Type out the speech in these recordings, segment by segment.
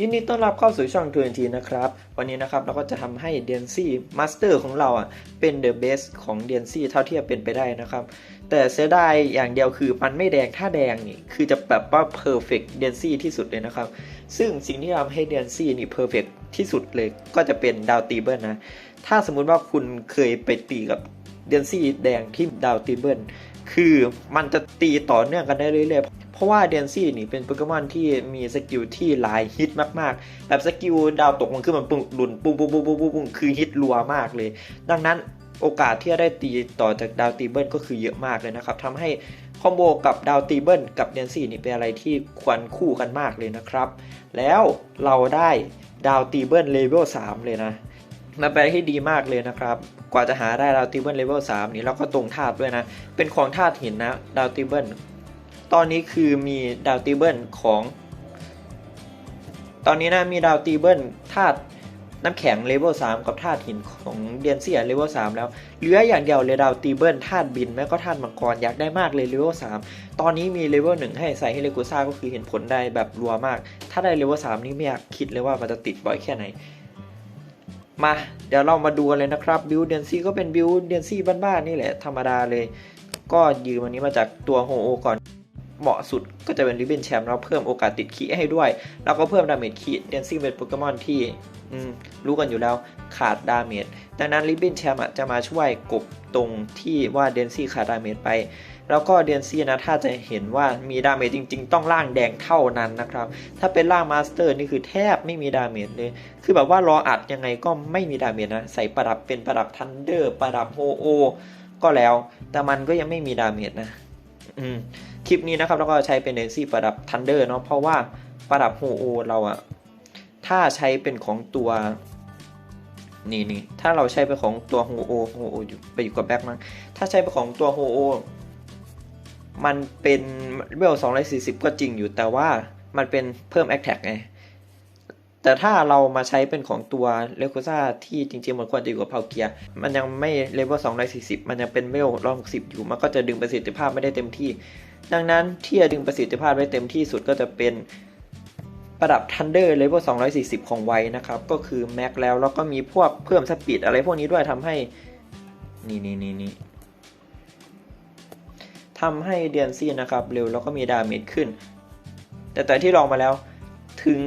ยินดีต้อนรับเข้าสู่ช่องทูนทีนะครับ วันนี้นะครับเราก็จะทำให้เดียนซี่มาสเตอร์ของเราอะเป็นเดอะเบสของเดียนซี่เท่าที่จะเป็นไปได้นะครับ แต่เสียดายอย่างเดียวคือมันไม่แดงถ้าแดงนี่คือจะแบบว่าเพอร์เฟกต์เดียนซี่ที่สุดเลยนะครับ ซึ่งสิ่งที่ทำให้เดียนซี่นี่เพอร์เฟกต์ที่สุดเลยก็จะเป็นดาวตีเบิลนะ ถ้าสมมุติว่าคุณเคยไปตีกับเดียนซี่แดงที่ดาวตีเบิล คือมันจะตีต่อเนื่องกันได้เรื่อยๆ เพราะว่าเดนซี่นี่เป็นโปเกมอนที่มีสกิลที่หลายฮิตมากๆ แบบสกิลดาวตกมันขึ้นมันปุ่งหลุนปุ้งปุ้งปุ้งปุ้งปุ้งปุ้งคือฮิตรัวมากเลย ดังนั้นโอกาสที่จะได้ตีต่อจากดาวตีเบิลก็คือเยอะมากเลยนะครับทำให้คอมโบกับดาวตีเบิลกับเดนซี่นี่เป็นอะไรที่ควรคู่กันมากเลยนะครับ แล้วเราได้ดาวตีเบิลเลเวล3เลยนะมันเป็นที่ดีมากเลยนะครับ กว่าจะหาได้ดาวติเบิลเลเวล3นี่เราก็ตรงธาตุด้วยนะ เป็นของธาตุหินนะดาวติเบิลตอนนี้คือมีดาวติเบิลของ ตอนนี้นะมีดาวติเบิลธาตุน้ำแข็งเลเวล3กับธาตุหินของเดียนเซียเลเวล3แล้วเหลืออย่างเดียวเลยดาวติเบิลธาตุบินแม้ก็ธาตุมังกรอยากได้มากเลยเลเวล3ตอนนี้มีเลเวล1ให้ใส่ให้เลกูซ่าก็คือเห็นผลได้แบบรัวมาก ถ้าได้เลเวล3นี่ไม่อยากคิดเลยว่ามันจะติดบ่อยแค่ไหน มาเดี๋ยวเรามาดูกันเลยนะครับบิวเดนซี่ก็เป็นบิวเดนซี่บ้านๆนี่แหละธรรมดาเลย ก็ยืมอันนี้มาจากตัวโฮโอก่อนเหมาะสุดก็จะเป็นริบเบนแชมป์แล้วเพิ่มโอกาสติดคีให้ด้วย แล้วก็เพิ่มดาเมจคีเดนซี่เป็นโปเกมอนที่รู้กันอยู่แล้วขาดดาเมจดังนั้นริบเบนแชมป์จะมาช่วยกบตรงที่ว่าเดนซี่ขาดดาเมจไป แล้วก็เดนซี่นะถ้าจะเห็นว่ามีดาเมจจริง ๆ ต้องล่างแดงเท่านั้นนะครับ ถ้าเป็นล่างมาสเตอร์นี่คือแทบไม่มีดาเมจเลย คือแบบว่ารออัดยังไงก็ไม่มีดาเมจนะ ใส่ประดับเป็นประดับทันเดอร์ประดับโฮโอก็แล้ว แต่มันก็ยังไม่มีดาเมจนะอืมคลิปนี้นะครับเราก็ใช้เป็นเดนซี่ประดับทันเดอร์เนาะเพราะว่าประดับโฮโอเราอะถ้าใช้เป็นของตัวนี่นี่ถ้าเราใช้เป็นของตัวโฮโอโฮโออยู่ไปอยู่กับแบ็คมั้งถ้าใช้เป็นของตัวโฮโอ มันเป็นเวล240ก็จริงอยู่แต่ว่ามันเป็นเพิ่มแอคแท็กไง แต่ถ้าเรามาใช้เป็นของตัวเลโคซ่าที่จริงๆ มันควรจะอยู่กับเพาเกียมันยังไม่เลเวล240มันยังเป็นเวล160อยู่ มันก็จะดึงประสิทธิภาพไม่ได้เต็มที่ ดังนั้นที่จะดึงประสิทธิภาพได้เต็มที่สุดก็จะเป็นประดับ Thunder Level 240 ของไวนะครับ ก็คือแม็กแล้ว แล้วก็มีพวกเพิ่มสปีดอะไรพวกนี้ด้วยทำให้ นี่นี่นี่นี่ ทำให้เดียนซี่นะครับเร็วแล้วก็มีดาเมจขึ้น แต่แต่ที่ลองมาแล้วถึง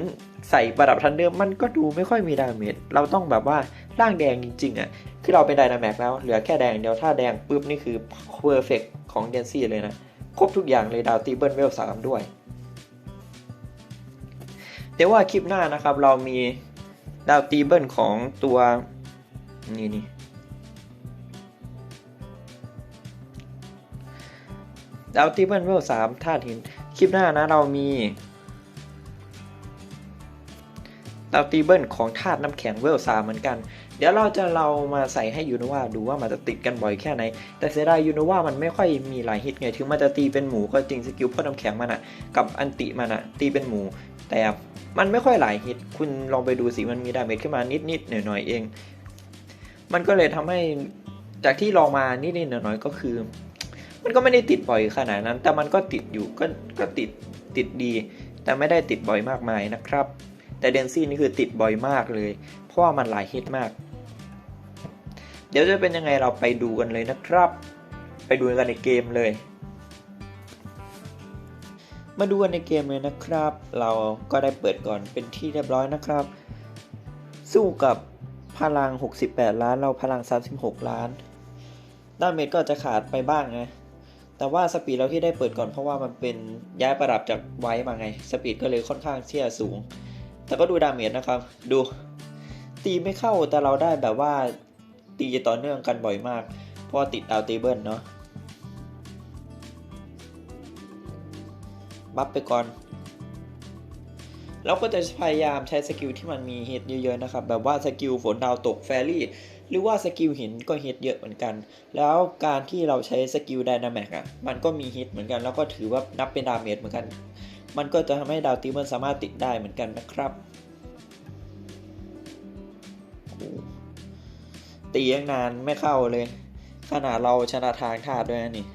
ใส่ประดับทันเดอร์มันก็ดูไม่ค่อยมีดาเมจเราต้องแบบว่าร่างแดงจริงๆอะ่ะคือเราเป็นไดนาแม็กแล้วเหลือแค่แดงเดียวถ้าแดงปุ๊บนี่คือเพอร์เฟกของเดียนซี่เลยนะครบทุกอย่างเลยดาวตีเบิลเวลสามด้วยเดี๋ยวว่าคลิปหน้านะครับเรามีดาวตีเบิลของตัวนี่นี่ ดาวตีเบิลเวลสามธาตุหิน คลิปหน้านะเรามีดาวตีเบิลของธาตุน้ำแข็งเวลสามเหมือนกัน เดี๋ยวเราจะเรามาใส่ให้ยูโนวาดูว่ามันจะติดกันบ่อยแค่ไหน แต่เสียดายยูโนวามันไม่ค่อยมีหลายฮิตไง ถึงมันจะตีเป็นหมูก็จริงสกิลพ่นน้ำแข็งมันอะกับอันติมันอะตีเป็นหมู แต่มันไม่ค่อยหลายฮิต คุณลองไปดูสิมันมีดาเมจขึ้นมานิดๆหน่อยๆเอง มันก็เลยทำให้จากที่ลองมานิดๆหน่อยๆก็คือ มันก็ไม่ได้ติดบ่อยขนาดนั้น แต่มันก็ติดอยู่ก็ก็ติดติดดี แต่ไม่ได้ติดบ่อยมากมายนะครับ แต่เดนซี่นี่คือติดบ่อยมากเลย เพราะว่ามันหลายฮิตมาก เดี๋ยวจะเป็นยังไงเราไปดูกันเลยนะครับ ไปดูกันในเกมเลย มาดูกันในเกมเลยนะครับ เราก็ได้เปิดก่อนเป็นที่เรียบร้อยนะครับ สู้กับพลัง 68 ล้าน เราพลัง 36 ล้านดาเมจก็จะขาดไปบ้างไง แต่ว่าสปีดเราที่ได้เปิดก่อนเพราะว่ามันเป็นย้ายประดับจากไว้มาไง สปีดก็เลยค่อนข้างเชี่ยสูง แต่ก็ดูดาเมจนะครับ ดู ตีไม่เข้าแต่เราได้แบบว่าตีต่อเนื่องกันบ่อยมาก เพราะติดดาวตีเบิลเนาะบัฟไปก่อนเราก็จะพยายามใช้สกิลที่มันมีฮิตเยอะๆนะครับ แบบว่าสกิลฝนดาวตกแฟรี่ หรือว่าสกิลหินก็ฮิตเยอะเหมือนกัน แล้วการที่เราใช้สกิลไดนาแมกอะมันก็มีฮิตเหมือนกันแล้วก็ถือว่านับเป็นดาเมจเหมือนกัน มันก็จะทำให้ดาวตีมันสามารถติดได้เหมือนกันนะครับตียังนานไม่เข้าเลย ขนาดเราชนะทางธาตุด้วยนี่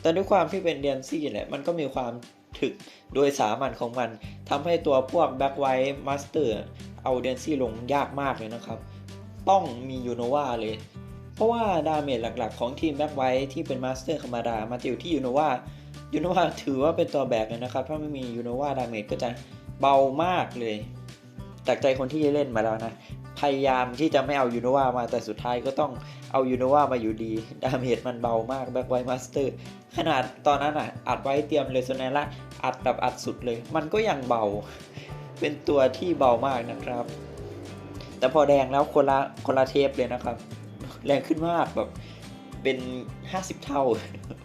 แต่ด้วยความที่เป็นเดียนซี่แหละ มันก็มีความถถึกโดยสามัญของมันทำให้ตัวพวกแบ็กไวท์มาสเตอร์ เอาเดนซี่ลงยากมากเลยนะครับ ต้องมียูโนวาเลย เพราะว่าดาเมจหลักๆ ของทีมแบ็กไวท์ที่เป็นมาสเตอร์ธรรมดามาจะอยู่ที่ยูโนวายูโนวาถือว่าเป็นตัวแบกเลยนะครับ ถ้าไม่มียูโนวาดาเมจก็จะเบามากเลยจากใจคนที่เล่นมาแล้วนะ พยายามที่จะไม่เอายูโนวามาแต่สุดท้ายก็ต้องเอายูโนวามาอยู่ดี ดาเมจมันเบามากแบ็กไวท์มาสเตอร์ขนาดตอนนั้นอะ อัดไว้เตรียมเลยโซนละอัดแบบอัดสุดเลย มันก็ยังเบา เป็นตัวที่เบามากนะครับ แต่พอแดงแล้วคนละคนละเทปเลยนะครับ แรงขึ้นมากแบบเป็น 50 เท่า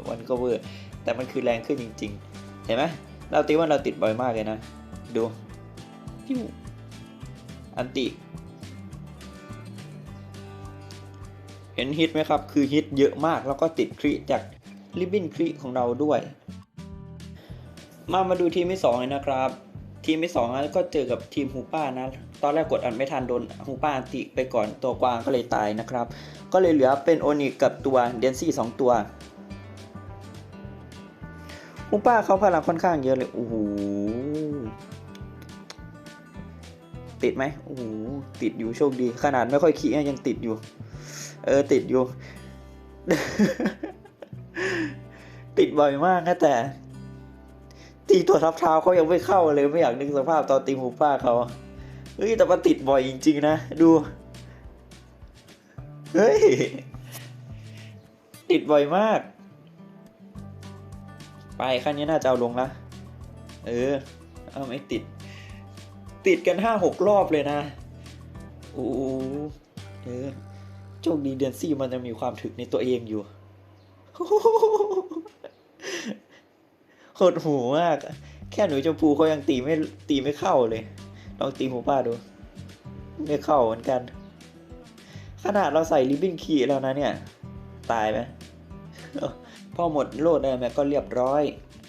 วันก็เวอร์แต่มันคือแรงขึ้นจริง ๆ เห็นไหมเราตีว่าเราติดบ่อยมากเลยนะ ดูพิวอันติ เห็นฮิตไหมครับ คือฮิตเยอะมากแล้วก็ติดคริจากริบบินคริของเราด้วย มามาดูทีมที่สองเลยนะครับ ทีมที่สองนั้นก็เจอกับทีมฮูป้านะ ตอนแรกกดอันไม่ทันโดนฮูป้าอันติไปก่อนตัวกวางก็เลยตายนะครับ ก็เลยเหลือเป็นโอนิกกับตัวเดนซี่สองตัวฮูป้าเขาพลังค่อนข้างเยอะเลยโอ้โหติดไหมโอ้โหติดอยู่โชคดี ขนาดไม่ค่อยขี้ยังติดอยู่ เออติดอยู่ ติดบ่อยมากนะแต่ ตีตัวทับเท้าเขายังไม่เข้าเลยไม่อยากนึกสภาพตอนตีหมูป้าเขาเฮ้ยแต่ว่าติดบ่อยจริง ๆ นะ ดูเฮ้ยติดบ่อยมาก ไปขั้นนี้น่าจะเอาลงละเออ เอาไม่ติด ติดกันห้าหกรอบเลยนะโอ้เออโชคดีเดือนซี่มันจะมีความถึกในตัวเองอยู่ โหดหูมาก แค่หนูชมพูเขายังตีไม่ตีไม่เข้าเลย ลองตีหมูป้าดู ไม่เข้าเหมือนกัน ขนาดเราใส่ริบบิ้นคีแล้วนะเนี่ย ตายไหมพอหมดโลดได้ไหมก็เรียบร้อย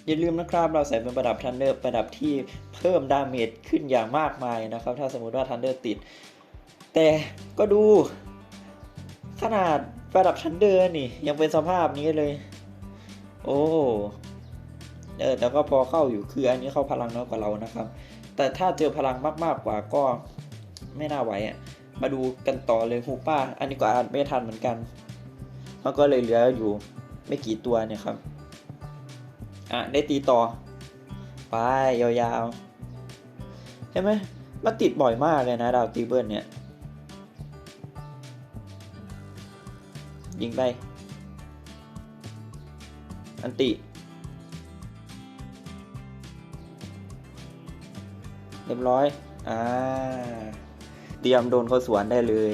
อย่าลืมนะครับเราใส่เป็นประดับทันเดอร์ประดับที่เพิ่มดาเมจขึ้นอย่างมากมายนะครับ ถ้าสมมติว่าทันเดอร์ติด แต่ก็ดู ขนาดประดับทันเดอร์นี่ ยังเป็นสภาพนี้เลย โอ้ เออแต่ก็พอเข้าอยู่คืออันนี้เข้าพลังน้อยกว่าเรานะครับ แต่ถ้าเจอพลังมากๆกว่าก็ไม่น่าไหวอะมาดูกันต่อเลยฮูป้า อันนี้ก็อ่านไม่ทันเหมือนกันมันก็เลยเหลืออยู่ไม่กี่ตัวเนี่ยครับอะได้ตีต่อ ไปยาวๆใช่ไหมมันติดบ่อยมากเลยนะดาวตีเบิลเนี่ยยิงไป อันติ เรียบร้อย อ่า เตรียมโดนเขาสวนได้เลย